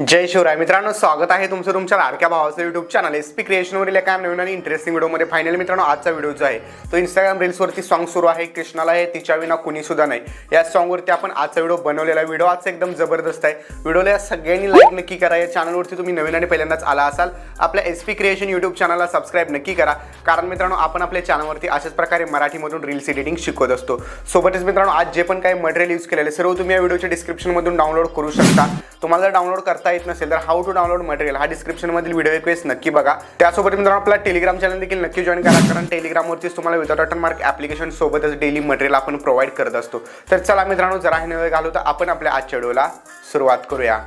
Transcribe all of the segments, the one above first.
जय शिवराय. मित्रांनो स्वागत आहे तुमचं तुमच्या लाडक्या भावाचं युट्यूब चॅनल एस पी क्रिएशनवरील एका नवीन आणि इंटरेस्टिंग व्हिडिओमध्ये फायनली मित्रांनो आजचा व्हिडिओ जो आहे तो इंस्टाग्राम रील्सवरती सॉन्ग सुरू आहे. कृष्णाला आहे तिच्या विना कुणी सुद्धा नाही. या सॉन्गवरती आपण आजचा व्हिडिओ बनवलेला आहे. व्हिडिओ आजचा एकदम जबरदस्त आहे. व्हिडिओला या सगळ्यांनी लाईक नक्की करा. या चॅनलवरती तुम्ही नवीन आणि पहिल्यांदाच आला असाल आपल्या एस पी क्रिएशन युट्यूब चॅनलला सबस्क्राईब नक्की करा. कारण मित्रांनो आपण आपल्या चॅनलवरती अशाच प्रकारे मराठीमधून रील्स एडिटिंग शिकवत असतो. सोबतच मित्रांनो आज जे पण काही मटेरियल यूज केलेले सर्व तुम्ही या व्हिडिओच्या डिस्क्रिप्शनमधून डाउनलोड करू शकता. तुम्हाला डाउनलोड करता वाचता येत नसेल तर हाऊ टू डाउनलोड मटेरियल हा डिस्क्रिप्शन मधील व्हिडिओ रिक्वेस्ट नक्की बघा. त्यासोबत मित्रांनो आपला टेलिग्राम चॅनल देखील नक्की जॉईन करा कारण टेलिग्रामवरतीच तुम्हाला विदाउट वॉटर मार्क ऍप्लिकेशन सोबतच डेली मटेरियल आपण प्रोव्हाइड करत असतो. तर चला मित्रांनो जरा हे नवे घालू तर आपण आपल्या आजच्या व्हिडिओला सुरुवात करूया.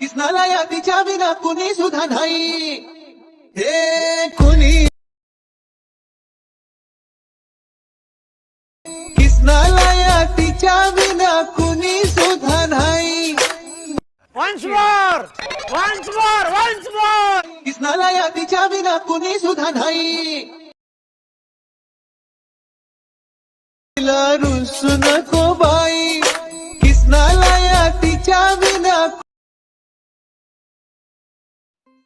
कृष्णाला या तिच्या विना कुणी सुद्धा नाही. हे कुणी? कृष्णाला या तिच्या Once more! Once more! Once more! कृष्णाला या तिच्या विना कुणी सुद्धा नाही रुसू नको बाई कृष्णाला या तिच्या विना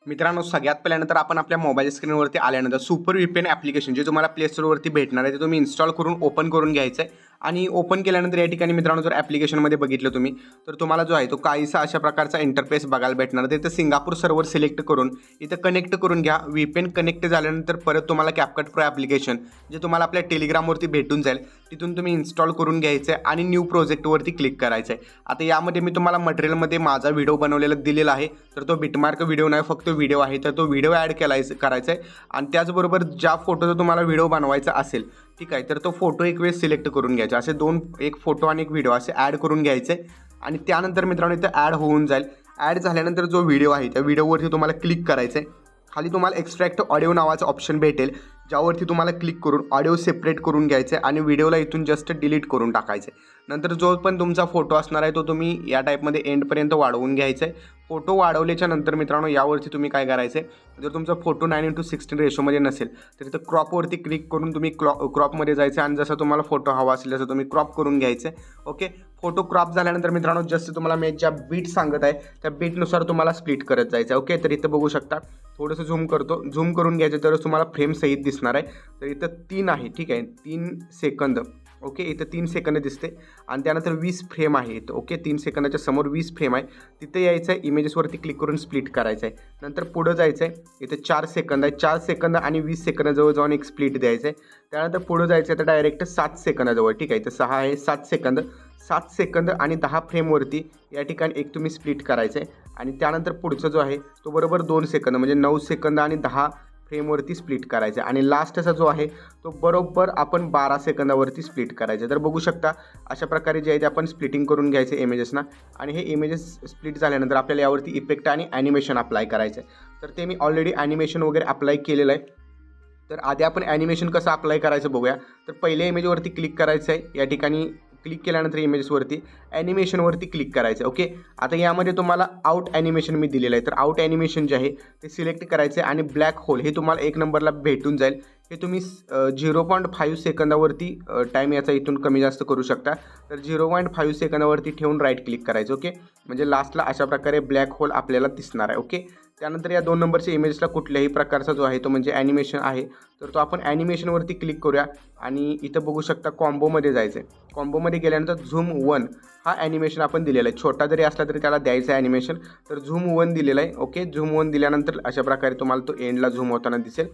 मित्रांनो सगळ्यात पहिल्यानंतर आपण आपल्या मोबाईल स्क्रीनवरती आल्यानंतर सुपर व्हीपीएन ॲप्लिकेशन जे तुम्हाला प्ले स्टोअरवरती भेटणार आहे ते तुम्ही इन्स्टॉल करून ओपन करून घ्यायचं आहे आणि ओपन केल्यानंतर या ठिकाणी मित्रांनो जर ॲप्लिकेशनमध्ये बघितलं तुम्ही तर तुम्हाला जो आहे तो काहीसा अशा प्रकारचा इंटरफेस बघायला भेटणार. तिथं सिंगापूर सर्व्हर सिलेक्ट करून इथं कनेक्ट करून घ्या. व्हीपीएन कनेक्ट झाल्यानंतर परत तुम्हाला कॅपकट प्रो ॲप्लिकेशन जे तुम्हाला आपल्या टेलिग्रामवरती भेटून जाईल तिथून तुम्ही इन्स्टॉल करून घ्यायचं आहे आणि न्यू प्रोजेक्टवरती क्लिक करायचं आहे आता यामध्ये मी तुम्हाला मटेरियलमध्ये माझा व्हिडिओ बनवलेला दिलेला आहे तर तो बिटमार्क व्हिडिओ नाही फक्त व्हिडिओ आहे. तर तो व्हिडिओ ॲड केलाय करायचा आहे आणि त्याचबरोबर ज्या फोटोचा तुम्हाला व्हिडिओ बनवायचा असेल ठीक आहे तर तो फोटो एक वेळेस सिलेक्ट करून घ्यायचा. असे दोन एक फोटो आणि एक व्हिडिओ असे ॲड करून घ्यायचे. आणि त्यानंतर मित्रांनो इथं ॲड होऊन जाईल. ॲड झाल्यानंतर जो व्हिडिओ आहे त्या व्हिडिओवरती तुम्हाला क्लिक करायचं आहे खाली तुम्हाला एक्स्ट्रॅक्ट ऑडिओ नावाचं ऑप्शन भेटेल ज्यावरती तुम्हाला क्लिक करून ऑडिओ सेपरेट करून घ्यायचे आणि व्हिडिओला इथून जस्ट डिलीट करून टाकायचे नंतर जो पण तुमचा फोटो असणार आहे तो तुम्ही या टाईपमध्ये एंडपर्यंत वाढवून घ्यायचा आहे फोटो वाढवल्याच्या नंतर मित्रांनो यावरती तुम्ही काय करायचं आहे जर तुमचा फोटो नाईन इंटू सिक्स्टीन रेशोमध्ये नसेल तर तिथं क्रॉपवरती क्लिक करून तुम्ही क्लॉ क्रॉपमध्ये जायचं आणि जसं तुम्हाला फोटो हवा असेल तसं तुम्ही क्रॉप करून घ्यायचं आहे ओके फोटो क्रॉप झाल्यानंतर मित्रांनो जसं तुम्हाला मी ज्या बीट सांगत आहे त्या बीटनुसार तुम्हाला स्प्लिट करत जायचं आहे ओके तर इथं बघू शकता थोडंसं झूम करतो. झूम करून घ्यायचं तरच तुम्हाला फ्रेम सहित दिसणार आहे. तर इथं तीन आहे ठीक आहे? तीन सेकंद ओके इथं तीन सेकंद दिसते. आणि त्यानंतर वीस फ्रेम आहे इथं ओके? तीन सेकंदाच्या समोर वीस फ्रेम आहे. तिथे यायचं आहे इमेजेसवरती क्लिक करून स्प्लिट करायचं आहे नंतर पुढं जायचं आहे इथं चार सेकंद आहे. चार सेकंद आणि वीस सेकंदाजवळ जाऊन एक स्प्लिट द्यायचं आहे त्यानंतर पुढं जायचं आहे तर डायरेक्ट सात सेकंदाजवळ ठीक आहे? इथं सहा आहे सात सेकंद. सात सेकंद आणि दहा फ्रेमवरती या ठिकाणी एक तुम्ही स्प्लिट करायचं आहे आणि त्यानंतर पुढचा जो आहे तो बरोबर दोन सेकंद म्हणजे नऊ सेकंद आणि दहा फ्रेमवरती स्प्लिट करायचं. आणि लास्टचा जो आहे तो बरोबर आपण बारा सेकंदावरती स्प्लिट करायचं. तर बघू शकता अशा प्रकारे जे आहे ते आपण स्प्लिटिंग करून घ्यायचे इमेजेसना आणि हे इमेजेस स्प्लिट झाल्यानंतर आपल्याला यावरती इफेक्ट आणि ॲनिमेशन अप्लाय करायचं आहे तर ते मी ऑलरेडी ॲनिमेशन वगैरे अप्लाय केलेलं आहे. तर आधी आपण ॲनिमेशन कसं अप्लाय करायचं बघूया. तर पहिल्या इमेजवरती क्लिक करायचं आहे या ठिकाणी क्लिक केल्यानंतर इमेजेसवरती ॲनिमेशनवरती क्लिक करायचं ओके आता यामध्ये तुम्हाला आउट ॲनिमेशन मी दिलेलं आहे. तर आउट ॲनिमेशन जे आहे ते सिलेक्ट करायचं आहे आणि ब्लॅक होल हे तुम्हाला एक नंबरला भेटून जाईल. हे तुम्ही झिरो पॉईंट फाईव्ह सेकंदावरती टाईम याचा इथून कमी जास्त करू शकता. तर झिरो पॉईंट फाईव्ह सेकंदावरती ठेवून राईट क्लिक करायचं ओके म्हणजे लास्टला अशा प्रकारे ब्लॅक होल आपल्याला दिसणार आहे ओके त्यानंतर या दोन नंबरच्या इमेजला कुठल्याही प्रकारचा जो आहे तो म्हणजे ॲनिमेशन आहे तर तो आपण ॲनिमेशनवरती क्लिक करूया आणि इथं बघू शकता कॉम्बोमध्ये जायचं आहे कॉम्बोमध्ये गेल्यानंतर झूम वन हा ॲनिमेशन आपण दिलेला आहे. छोटा जरी असला तरी त्याला द्यायचं आहे ॲनिमेशन तर झूम वन दिलेलं आहे. ओके झूम वन दिल्यानंतर अशा प्रकारे तुम्हाला तो एंडला झूम होताना दिसेल.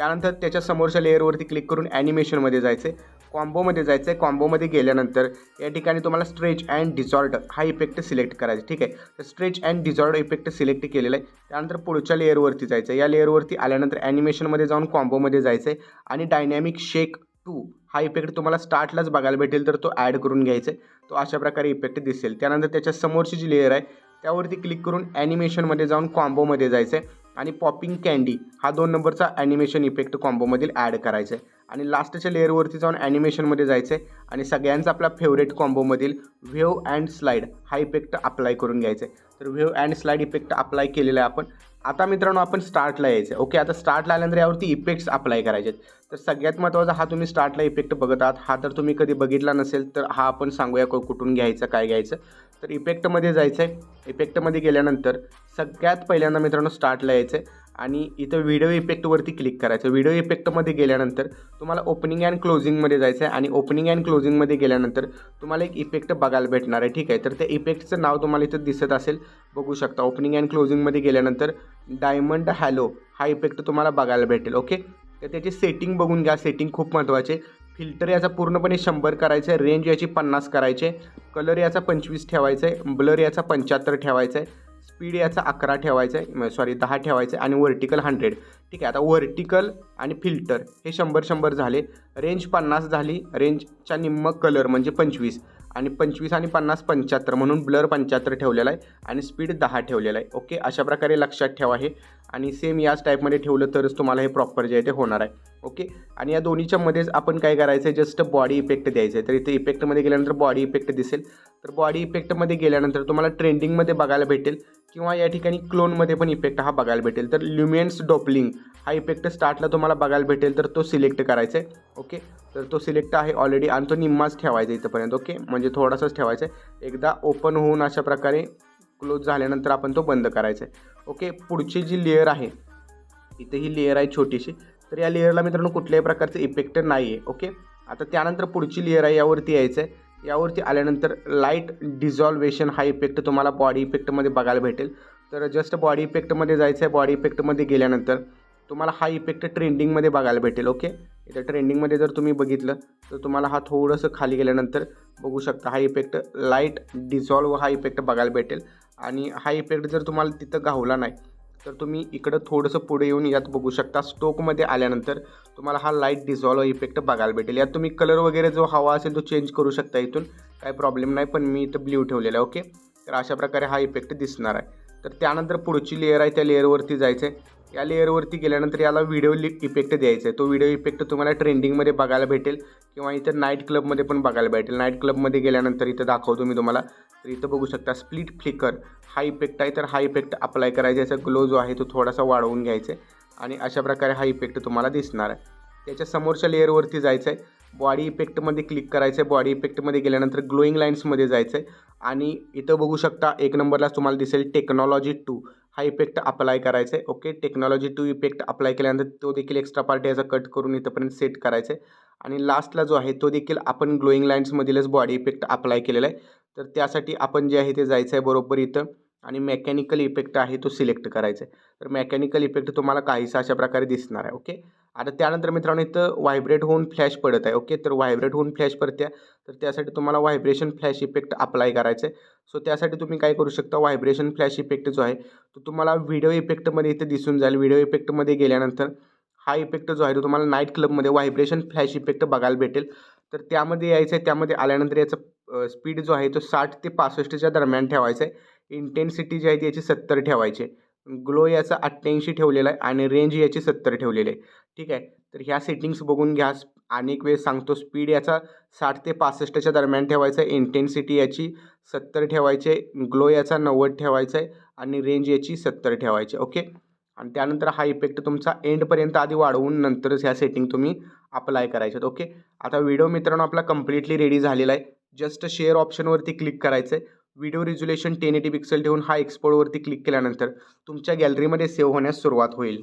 त्यानंतर त्याच्या समोरच्या लेअरवरती क्लिक करून ॲनिमेशनमध्ये जायचं आहे कॉम्बोमध्ये जायचं आहे कॉम्बोमध्ये गेल्यानंतर या ठिकाणी तुम्हाला स्ट्रेच अँड डिझॉर्ड हा इफेक्ट सिलेक्ट करायचा. ठीक आहे? तर stretch and distort effect select केलेला आहे. त्यानंतर पुढच्या लेअरवरती जायचं आहे या लेअरवरती आल्यानंतर ॲनिमेशनमध्ये जाऊन कॉम्बोमध्ये जायचं आहे आणि डायनॅमिक शेक टू हा इफेक्ट तुम्हाला स्टार्टलाच बघायला भेटेल तर तो ॲड करून घ्यायचा आहे तो अशा प्रकारे इफेक्ट दिसेल. त्यानंतर त्याच्या समोरची जी लेअर आहे त्यावरती क्लिक करून ॲनिमेशनमध्ये जाऊन कॉम्बोमध्ये जायचं आहे आणि पॉपिंग कँडी हा दोन नंबरचा ॲनिमेशन इफेक्ट कॉम्बोमधील ॲड करायचा आहे आणि लास्टच्या लेअरवरती जाऊन ॲनिमेशनमध्ये जायचं आहे आणि सगळ्यांचा आपला फेवरेट कॉम्बोमधील व्हेव अँड स्लाईड हा इफेक्ट अप्लाय करून घ्यायचा आहे तर wave and slide effect apply केलेला आहे आपण. आता मित्रांनो आपण स्टार्टला यायचं ओके आता स्टार्टला आल्यानंतर यावरती इफेक्ट्स अप्लाय करायचे आहेत. तर सगळ्यात महत्त्वाचा हा तुम्ही स्टार्टला इफेक्ट बघत आहात. हा तर तुम्ही कधी बघितला नसेल तर हा आपण सांगूया कुठून घ्यायचं काय घ्यायचं. तर इफेक्टमध्ये जायचं आहे इफेक्टमध्ये गेल्यानंतर सगळ्यात पहिल्यांदा मित्रांनो स्टार्टला यायचं आहे आणि इथं व्हिडिओ इफेक्टवरती क्लिक करायचं. व्हिडिओ इफेक्टमध्ये गेल्यानंतर तुम्हाला ओपनिंग अँड क्लोजिंगमध्ये जायचं आहे आणि ओपनिंग अँड क्लोजिंगमध्ये गेल्यानंतर तुम्हाला एक इफेक्ट बघायला भेटणार आहे. ठीक आहे? तर त्या इफेक्टचं नाव तुम्हाला इथं दिसत असेल. बघू शकता. ओपनिंग अँड क्लोजिंगमध्ये गेल्यानंतर डायमंड हॅलो हा इफेक्ट तुम्हाला बघायला भेटेल. ओके तर त्याची सेटिंग बघून घ्या. सेटिंग खूप महत्त्वाचे फिल्टर याचा पूर्णपणे शंभर करायचं आहे रेंज याची पन्नास करायचे कलर याचा पंचवीस ठेवायचा आहे ब्लर याचा पंच्याहत्तर ठेवायचा आहे स्पीड याचा अकरा ठेवायचा आहे सॉरी दहा ठेवायचं आहे आणि व्हर्टिकल हंड्रेड ठीक आहे आता व्हर्टिकल आणि फिल्टर हे शंभर शंभर झाले. रेंज पन्नास झाली रेंजच्या निम्म कलर म्हणजे पंचवीस. आणि पंचवीस आणि पन्नास पंच्याहत्तर म्हणून ब्लर पंच्याहत्तर ठेवलेला आहे आणि स्पीड दहा ठेवलेला आहे. ओके अशा प्रकारे लक्षात ठेवा हे. आणि सेम याच टाईपमध्ये ठेवलं तरच तुम्हाला हे प्रॉपर जे आहे ते होणार आहे. ओके आणि या दोन्हीच्या मध्येच आपण काय करायचं आहे जस्ट बॉडी इफेक्ट द्यायचं आहे तर इथे इफेक्टमध्ये गेल्यानंतर बॉडी इफेक्ट दिसेल. तर बॉडी इफेक्टमध्ये गेल्यानंतर तुम्हाला ट्रेंडिंगमध्ये बघायला भेटेल. किंवा या ठिकाणी क्लोनमध्ये पण इफेक्ट हा बघायला भेटेल. तर ल्युमियन्स डॉपलिंग हा इफेक्ट स्टार्टला तुम्हाला बघायला भेटेल तर तो सिलेक्ट करायचा आहे. ओके तर तो सिलेक्ट आहे ऑलरेडी आणि तो निम्माच ठेवायचा इथंपर्यंत. ओके म्हणजे थोडासाच ठेवायचा आहे. एकदा ओपन होऊन अशा प्रकारे क्लोज झाल्यानंतर आपण तो बंद करायचा आहे. ओके पुढची जी लेअर आहे इथे ही लेअर आहे छोटीशी. तर या लेअरला मित्रांनो कुठल्याही प्रकारचे इफेक्ट नाही आहे ओके आता त्यानंतर पुढची लेअर आहे यावरती यायचं आहे यावरती आल्यानंतर लाइट डिझॉल्वेशन हा इफेक्ट तुम्हाला बॉडी इफेक्टमध्ये बघायला भेटेल. तर जस्ट बॉडी इफेक्टमध्ये जायचं आहे बॉडी इफेक्टमध्ये गेल्यानंतर तुम्हाला हा इफेक्ट ट्रेंडिंगमध्ये बघायला भेटेल ओके इथं ट्रेंडिंगमध्ये जर तुम्ही बघितलं तर तुम्हाला हा थोडंसं खाली गेल्यानंतर बघू शकता हा इफेक्ट लाइट डिझॉल्व हा इफेक्ट बघायला भेटेल. आणि हा इफेक्ट जर तुम्हाला तिथं गावला नाही तर तुम्ही इकडं थोडंसं पुढे येऊन यात बघू शकता. स्टोकमध्ये आल्यानंतर तुम्हाला हा लाइट डिझॉल्व इफेक्ट बघायला भेटेल. यात तुम्ही कलर वगैरे जो हवा असेल तो चेंज करू शकता इथून. काही प्रॉब्लेम नाही पण मी इथं ब्ल्यू ठेवलेला आहे ओके तर अशा प्रकारे हा इफेक्ट दिसणार आहे. तर त्यानंतर पुढची लेअर आहे त्या लेअरवरती जायचं आहे या लेअरवरती गेल्यानंतर याला व्हिडिओ लि इफेक्ट द्यायचा आहे. तो व्हिडिओ इफेक्ट तुम्हाला ट्रेंडिंगमध्ये बघायला भेटेल किंवा इथं नाईट क्लबमध्ये पण बघायला भेटेल. नाईट क्लबमध्ये गेल्यानंतर इथं दाखवतो मी तुम्हाला. तर इथं बघू शकता स्प्लिट फ्लिकर हा इफेक्ट आहे तर हा इफेक्ट अप्लाय करायचा याचा ग्लो जो आहे तो थोडासा वाढवून घ्यायचा आहे. आणि अशा प्रकारे हा इफेक्ट तुम्हाला दिसणार आहे. त्याच्या समोरच्या लेअरवरती जायचं आहे. बॉडी इफेक्टमध्ये क्लिक करायचं आहे. बॉडी इफेक्टमध्ये गेल्यानंतर ग्लोईंग लाईन्समध्ये जायचं आहे. आणि इथं बघू शकता एक नंबरलाच तुम्हाला दिसेल टेक्नॉलॉजी टू हा इफेक्ट अप्लाय करायचा आहे okay technology two effect apply केल्यानंतर तो देखील एक्स्ट्रा पार्ट याचा कट करून इथंपर्यंत सेट करायचा आहे आणि लास्टला जो आहे तो देखील आपण ग्लोईंग लाईन्समधीलच बॉडी इफेक्ट अप्लाय केलेला आहे. तर त्यासाठी आपण जे आहे ते जायचं आहे बरोबर इथं. आणि मेकॅनिकल इफेक्ट आहे तो सिलेक्ट करायचा आहे तर मेकॅनिकल इफेक्ट तुम्हाला काहीसा अशा प्रकारे दिसणार आहे ओके आता त्यानंतर मित्रांनो इथं व्हायब्रेट होऊन फ्लॅश पडत आहे ओके तर व्हायब्रेट होऊन फ्लॅश पडते तर त्यासाठी तुम्हाला व्हायब्रेशन फ्लॅश इफेक्ट अप्लाय करायचं आहे सो त्यासाठी तुम्ही काय करू शकता व्हायब्रेशन फ्लॅश इफेक्ट जो आहे तो तुम्हाला व्हिडिओ इफेक्टमध्ये इथे दिसून जाईल. व्हिडिओ इफेक्टमध्ये गेल्यानंतर हा इफेक्ट जो आहे तो तुम्हाला नाईट क्लबमध्ये व्हायब्रेशन फ्लॅश इफेक्ट बघायला भेटेल. तर त्यामध्ये यायचं आहे त्यामध्ये आल्यानंतर याचा स्पीड जो आहे तो साठ ते पासष्टच्या दरम्यान ठेवायचा आहे इंटेन्सिटी जी आहे ती याची सत्तर ठेवायची आहे. ग्लो याचा अठ्ठ्याऐंशी ठेवलेला आहे आणि रेंज याची सत्तर ठेवलेली आहे. ठीक आहे? तर ह्या सेटिंग्स बघून घ्या. अनेक वेळेस सांगतो स्पीड याचा साठ ते पासष्टच्या दरम्यान ठेवायचा आहे इंटेन्सिटी याची सत्तर ठेवायची आहे ग्लो याचा नव्वद ठेवायचा आहे आणि रेंज याची सत्तर ठेवायची ओके आणि त्यानंतर हा इफेक्ट तुमचा एंडपर्यंत आधी वाढवून नंतरच ह्या सेटिंग तुम्ही अप्लाय करायच्यात ओके आता व्हिडिओ मित्रांनो आपला कम्प्लिटली रेडी झालेला आहे. जस्ट शेअर ऑप्शनवरती क्लिक करायचं आहे video resolution ten eighty pixel ठेवून हा एक्सपोर्टवरती क्लिक केल्यानंतर तुमच्या गॅलरीमध्ये सेव्ह होण्यास सुरुवात होईल.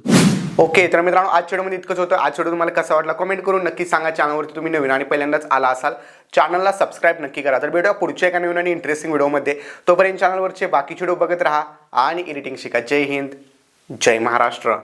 ओके तर मित्रांनो आज व्हिडिओमध्ये इतकंच होतं. आज व्हिडिओ तुम्हाला कसा वाटला कमेंट करून नक्की सांगा. चॅनलवरती तुम्ही नवीन आणि पहिल्यांदाच आला असाल चॅनलला सबस्क्राईब नक्की करा. तर भेटूया पुढच्या एका नवीन आणि इंटरेस्टिंग व्हिडिओमध्ये तोपर्यंत चॅनलवरचे बाकीचे व्हिडिओ बघत राहा आणि एडिटिंग शिका. जय हिंद जय महाराष्ट्र.